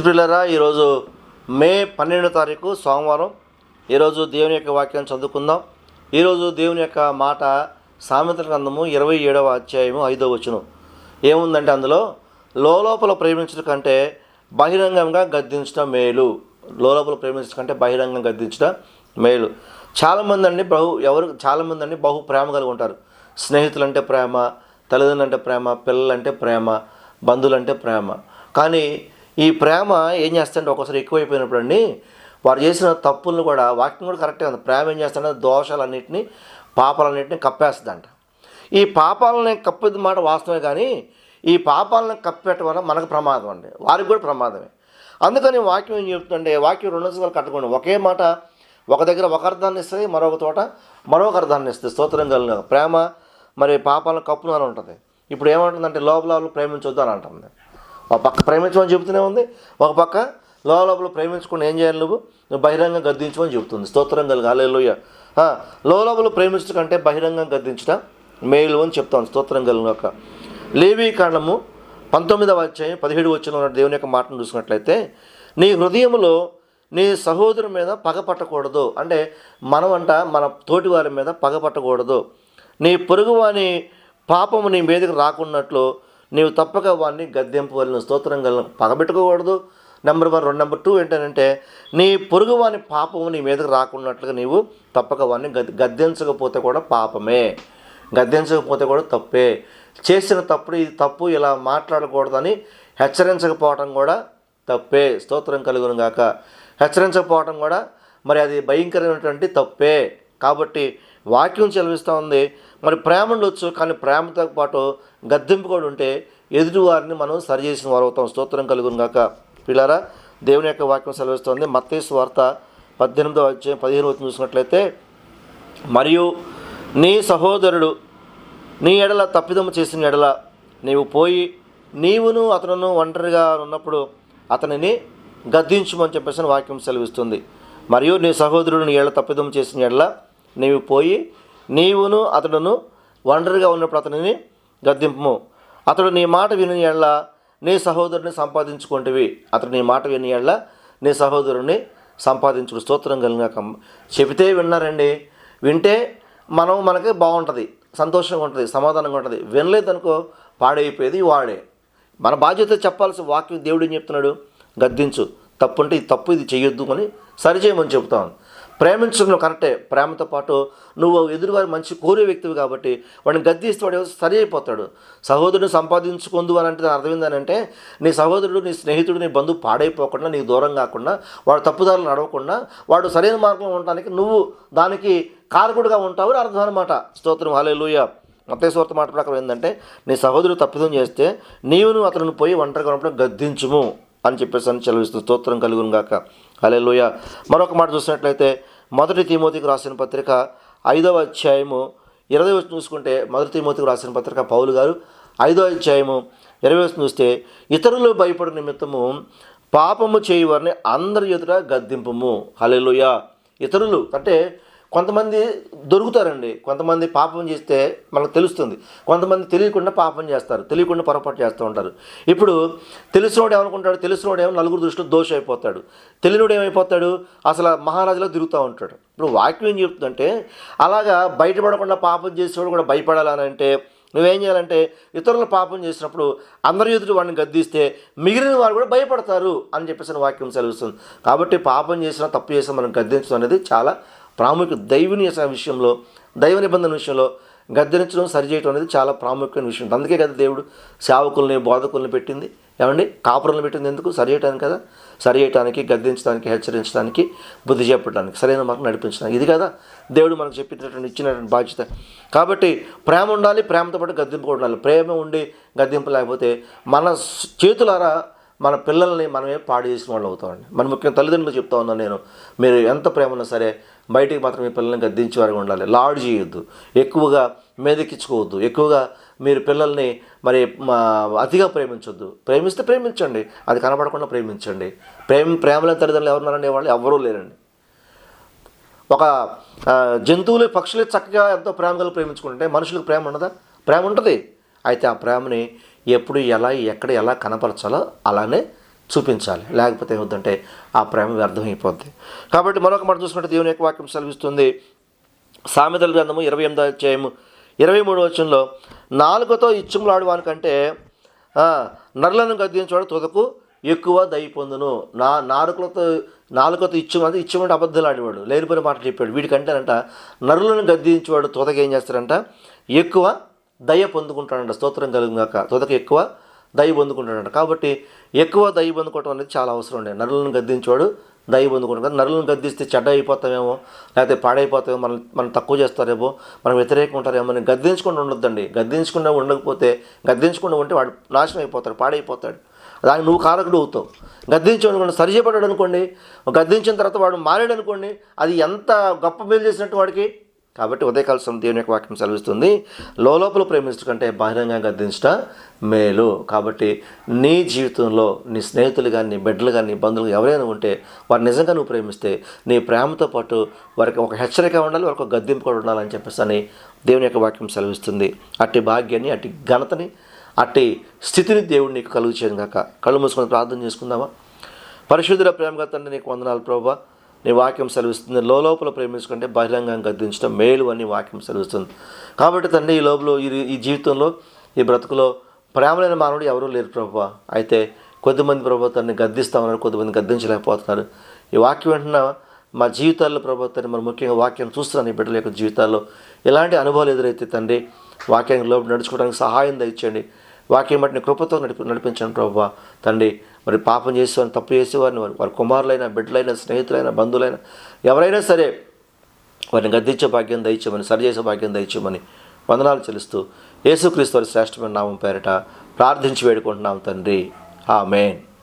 ప్రియులరా ఈరోజు మే పన్నెండో తారీఖు సోమవారం. ఈరోజు దేవుని యొక్క వాక్యాన్ని చదువుకుందాం. ఈరోజు దేవుని యొక్క మాట సామెతల గ్రంథము ఇరవై ఏడవ అధ్యాయము ఐదవ వచనం. ఏముందంటే అందులో లోపల ప్రేమించడం కంటే బహిరంగంగా గద్దించడం మేలు. లోపల ప్రేమించడం కంటే బహిరంగంగా గద్దించడం మేలు. చాలామంది అండి బహు ఎవరు చాలామంది అండి బహు ప్రేమ కలిగి ఉంటారు. స్నేహితులంటే ప్రేమ తల్లిదండ్రులు అంటే ప్రేమ పిల్లలంటే ప్రేమ బంధువులంటే ప్రేమ. కానీ ఈ ప్రేమ ఏం చేస్తుంటే ఒకసారి ఎక్కువైపోయినప్పుడు అండి వారు చేసిన తప్పులను కూడా వాక్యం కూడా కరెక్టే ఉంది. ప్రేమ ఏం చేస్తాడంటే దోషాలన్నింటినీ పాపాలన్నింటినీ కప్పేస్తుందంట. ఈ పాపాలని కప్పేది మాట వాస్తవమే కానీ ఈ పాపాలను కప్పెట్టడం వల్ల మనకు ప్రమాదం అండి. వారికి కూడా ప్రమాదమే. అందుకని వాక్యం ఏం చెప్తుందంటే వాక్యం రెండు సంవత్సరాలు కట్టుకోండి. ఒకే మాట ఒక దగ్గర ఒక అర్థాన్ని ఇస్తుంది మరొక చోట మరొక అర్థాన్ని ఇస్తుంది. స్తోత్రం కలిగిన ప్రేమ మరి పాపాలను కప్పును అని ఉంటుంది. ఇప్పుడు ఏమంటుందంటే లోపల లోపల ప్రేమించొద్దు అని అంటుంది. ఒక పక్క ప్రేమించమని చెబుతూనే ఉంది ఒక పక్క లోపల ప్రేమించుకుని ఏం చేయాలి నువ్వు? నువ్వు బహిరంగం గద్దించమని చెబుతుంది. స్తోత్రం కలిగి. అలెలుయ్య లోపల ప్రేమించడం కంటే బహిరంగం గద్దించడం మేలు అని చెప్తాను స్తోత్రం కలిగినాక లేవీ కాండము పంతొమ్మిదవ అధ్యాయం పదిహేడు వచ్చిన దేవుని యొక్క మాటను చూసినట్లయితే నీ హృదయంలో నీ సహోదరు మీద పగ పట్టకూడదు. అంటే మనమంట మన తోటి వారి మీద పగ పట్టకూడదు. నీ పొరుగువాని పాపము నీ మీదకి రాకున్నట్లు నీవు తప్పక వాడిని గద్దెంపవలన స్తోత్రం కలిగిన పగబెట్టుకోకూడదు. నెంబర్ వన్ రెండు నెంబర్ టూ ఏంటంటే నీ పొరుగు వాని పాపము నీ మీదకి రాకున్నట్లుగా నీవు తప్పక వాడిని గద్ గద్దెంచకపోతే కూడా పాపమే. గద్దెంచకపోతే కూడా తప్పే. చేసిన తప్పుడు ఇది తప్పు ఇలా మాట్లాడకూడదని హెచ్చరించకపోవటం కూడా తప్పే. స్తోత్రం కలుగును గాక. హెచ్చరించకపోవటం కూడా మరి అది భయంకరమైనటువంటి తప్పే. కాబట్టి వాక్యం చెలవిస్తూ ఉంది. మరి ప్రేమ ఉండొచ్చు కానీ ప్రేమతో పాటు గద్దెంపు కూడా ఉంటే ఎదుటివారిని మనం సరిచేసిన వారు అవుతాం. స్తోత్రం కలుగును గాక. పిల్లారా దేవుని యొక్క వాక్యం సెలవిస్తుంది. మత్తేసు వార్త పద్దెనిమిదో వచ్చే పదిహేను వచ్చి చూసినట్లయితే మరియు నీ సహోదరుడు నీ ఎడల తప్పిదము చేసిన ఎడల నీవు పోయి నీవును అతనును ఒంటరిగా ఉన్నప్పుడు అతనిని గద్దించుమని చెప్పేసి వాక్యం సెలవిస్తుంది. మరియు నీ సహోదరుడు నీ ఎడల తప్పిదం చేసిన ఎడల నీవు పోయి నీవును అతడును ఒంటరిగా ఉన్నప్పుడు అతనిని గద్దింపము అతడు నీ మాట విని ఎళ్ళ నీ సహోదరుని సంపాదించుకుంటవి. అతడు నీ మాట విని ఎళ్ళ నీ సహోదరుని సంపాదించుడు. స్తోత్రం కలిగిన చెబితే విన్నారండి వింటే మనం మనకి బాగుంటుంది సంతోషంగా ఉంటుంది సమాధానంగా ఉంటుంది. వినలేదనుకో పాడైపోయేది వాడే. మన బాధ్యత చెప్పాల్సిన వాక్యం దేవుడు ఏం చెప్తున్నాడు? గద్దించు. తప్పు అంటే ఇది తప్పు ఇది చేయొద్దు అని సరిచేయమని చెప్తాను ప్రేమించడం కరెక్టే. ప్రేమతో పాటు నువ్వు ఎదురువారి మంచి కోరే వ్యక్తివి కాబట్టి వాడిని గద్దీస్తే వాడు సరి అయిపోతాడు. సహోదరుని సంపాదించుకుందు అని అంటే దాని అర్థం ఏంటంటే నీ సహోదరుడు నీ స్నేహితుడు నీ బంధువు పాడైపోకుండా నీకు దూరం కాకుండా వాడు తప్పుదారులు నడవకుండా వాడు సరైన మార్గంలో ఉండడానికి నువ్వు దానికి కారకుడుగా ఉంటావు అర్థం అనమాట స్తోత్రం. హాలేలుయ మతేశ్వర్త మాట ప్రకారం ఏంటంటే నీ సహోదరుడు తప్పిదం చేస్తే నీవును అతను పోయి ఒంటరిగా ఉన్నప్పుడు గద్దించుము. అని చెప్పేసి అని చెలవిస్తుంది స్తోత్రం కలుగును గాక. హల్లెలూయ. మరొక మాట చూసినట్లయితే మొదటి తిమోతికి రాసిన పత్రిక ఐదవ అధ్యాయము ఇరవై వచ్చి చూసుకుంటే మొదటి తిమోతికి రాసిన పత్రిక పౌలు గారు ఐదో అధ్యాయము ఇరవై వచ్చి చూస్తే ఇతరులు భయపడు నిమిత్తము పాపము చేయవారిని అందరి ఎదుట గద్దింపము. హల్లెలూయ. ఇతరులు అంటే కొంతమంది దొరుకుతారండి. కొంతమంది పాపం చేస్తే మనకు తెలుస్తుంది. కొంతమంది తెలియకుండా పాపం చేస్తారు. తెలియకుండా పొరపాటు చేస్తూ ఉంటారు. ఇప్పుడు తెలిసినోడు ఏమనుకుంటాడు? తెలిసినోడు ఏమో నలుగురు దృష్టిలో దోష అయిపోతాడు తెలియనోడు ఏమైపోతాడు? అసలు మహారాజులో తిరుగుతూ ఉంటాడు. ఇప్పుడు వాక్యం ఏం చెప్తుందంటే అలాగా బయటపడకుండా పాపం చేసేవాడు కూడా భయపడాలని అంటే నువ్వేం చేయాలంటే ఇతరులు పాపం చేసినప్పుడు అందరి ఎదుటి వాడిని గద్దిస్తే మిగిలిన వారు కూడా భయపడతారు అని చెప్పేసి వాక్యం సెలవుస్తుంది. కాబట్టి పాపం చేసినా తప్పు చేసినా మనం గద్దించడం అనేది చాలా ప్రాముఖ్య దైవుని విషయంలో దైవ నిబంధన విషయంలో గద్దెరించడం సరిచేయటం అనేది చాలా ప్రాముఖ్యమైన విషయం. అందుకే కదా దేవుడు సేవకుల్ని బోధకుల్ని పెట్టింది. ఏమండి? కాపురులను పెట్టింది ఎందుకు? సరిచేయటానికి కదా. సరిచేయటానికి గద్దించడానికి హెచ్చరించడానికి బుద్ధి చెప్పడానికి సరైన మార్గం నడిపించడానికి. ఇది కదా దేవుడు మనకు చెప్పినటువంటి ఇచ్చినటువంటి బాధ్యత. కాబట్టి ప్రేమ ఉండాలి ప్రేమతో పాటు గద్దింపు ఉండాలి. ప్రేమ ఉండి గద్దింపు లేకపోతే మన చేతులారా మన పిల్లల్ని మనమే పాడు చేసిన వాళ్ళు అవుతామండి. మన ముఖ్యంగా తల్లిదండ్రులు చెప్తా ఉన్నాను నేను మీరు ఎంత ప్రేమ ఉన్నా సరే బయటికి మాత్రం మీ పిల్లల్ని గద్దించే వారికి ఉండాలి. లాడ్ చేయొద్దు. ఎక్కువగా మీదకిచ్చుకోవద్దు ఎక్కువగా మీరు పిల్లల్ని మరి మా అతిగా ప్రేమించొద్దు. ప్రేమిస్తే ప్రేమించండి. అది కనపడకుండా ప్రేమించండి. ప్రేమ ప్రేమలేని తల్లిదండ్రులు ఎవరున్నారనే వాళ్ళు ఎవరూ లేరండి. ఒక జంతువులు పక్షులు చక్కగా ఎంతో ప్రేమగా ప్రేమించుకుంటే మనుషులకు ప్రేమ ఉండదా? ప్రేమ ఉంటుంది. అయితే ఆ ప్రేమని ఎప్పుడు ఎలా ఎక్కడ ఎలా కనపరచాలో అలానే చూపించాలి. లేకపోతే ఏమవుతుందంటే ఆ ప్రేమ వ్యర్థమైపోద్ది. కాబట్టి మరొక మాట చూసుకుంటే దేవుని యొక్క వాక్యం సెలవిస్తుంది. సామెతల గ్రంథము ఇరవై ఎనిమిదో అధ్యాయము ఇరవై మూడు వచనంలో నాలుగుతో ఇచ్చుములాడు వానికంటే ఆ, నరులను గద్దించేవాడు తుదకు ఎక్కువ దయ పొందును. నా నాలుకలతో నాలుకతో ఇచ్చుమంటే ఇచ్చమంటే అబద్ధాలు ఆడేవాడు లేనిపోయిన మాటలు చెప్పాడు వీడికంటేనంట నరులను గద్దించేవాడు తుదక ఏం చేస్తాడంట ఎక్కువ దయ పొందుకుంటాడంట. స్తోత్రం కలిగినాక తుదక ఎక్కువ దయ పొందుకుంటాడంట. కాబట్టి ఎక్కువ దయ పొందుకోవటం అనేది చాలా అవసరం ఉండే నరులను గద్దించేవాడు దయ పొందుకుంటాడు నరులను గద్దిస్తే చెడ్డ అయిపోతామేమో లేకపోతే పాడైపోతామేమో మనం మనం తక్కువ చేస్తారేమో మనం వ్యతిరేకం ఉంటారేమో అని గద్దించకుండా ఉండొద్దండి. గద్దించకుండా ఉండకపోతే గద్దించకుండా ఉంటే వాడు నాశనం అయిపోతాడు పాడైపోతాడు. దానికి నువ్వు కారకుడు అవుతావు. గద్దించాడు సరిచేపడాడు అనుకోండి గద్దించిన తర్వాత వాడు మారాడు అనుకోండి అది ఎంత గొప్ప మేలు చేసినట్టు వాడికి కాబట్టి ఉదయకాల సమయం దేవుని యొక్క వాక్యం సెలవిస్తుంది. లోపల ప్రేమించడం కంటే బహిరంగంగా గద్దించట మేలు. కాబట్టి నీ జీవితంలో నీ స్నేహితులు కానీ నీ బిడ్డలు కానీ నీ బంధువులు ఎవరైనా ఉంటే వారు నిజంగా నువ్వు ప్రేమిస్తే నీ ప్రేమతో పాటు వారికి ఒక హెచ్చరిక ఉండాలి వారికి ఒక గద్దింపు కూడా ఉండాలని చెప్పేసి అని దేవుని యొక్క వాక్యం సెలవిస్తుంది. అట్టి భాగ్యాన్ని అట్టి ఘనతని అట్టి స్థితిని దేవుడు నీకు కలుగు చేయను కాక కళ్ళు మూసుకొని ప్రార్థన చేసుకుందామా? పరిశుద్ధుల ప్రేమగా తండ్రి నీకు వందనాలు ప్రభావ నీ వాక్యం సెలవిస్తుంది. లోపల ప్రేమించుకుంటే బహిరంగంగా గద్దించడం మేలు అని వాక్యం సెలవిస్తుంది. కాబట్టి తండ్రి ఈ లోపల ఈ ఈ జీవితంలో ఈ బ్రతుకులో ప్రేమలైన మానవుడు ఎవరూ లేరు ప్రభా. అయితే కొద్దిమంది ప్రభా తన్ని గద్దిస్తామన్నారు కొద్దిమంది గద్దించలేకపోతున్నారు. ఈ వాక్యం వెంటనే మా జీవితాల్లో ప్రభా తండ్రి మరి ముఖ్యంగా వాక్యం చూస్తున్నాను ఈ బిడ్డల యొక్క జీవితాల్లో. ఎలాంటి అనుభవాలు ఎదురైతే తండ్రి వాక్యానికి లోపు నడుచుకోవడానికి సహాయం దయచేయండి. వాక్యం బట్టి కృపతో నడిపి నడిపించండి ప్రభావ తండ్రి మరి పాపం చేసేవారిని తప్పు చేసేవారిని వారి వారి కుమారులైన బిడ్డలైన స్నేహితులైన బంధువులైన ఎవరైనా సరే వారిని గద్దించే భాగ్యం దయచేయమని సరిచేసే భాగ్యం దయచేయమని వందనాలు చెల్లిస్తూ యేసుక్రీస్తు వారి శ్రేష్టమైన నామం పేరిట ప్రార్థించి వేడుకుంటున్నాం తండ్రి. ఆమెన్.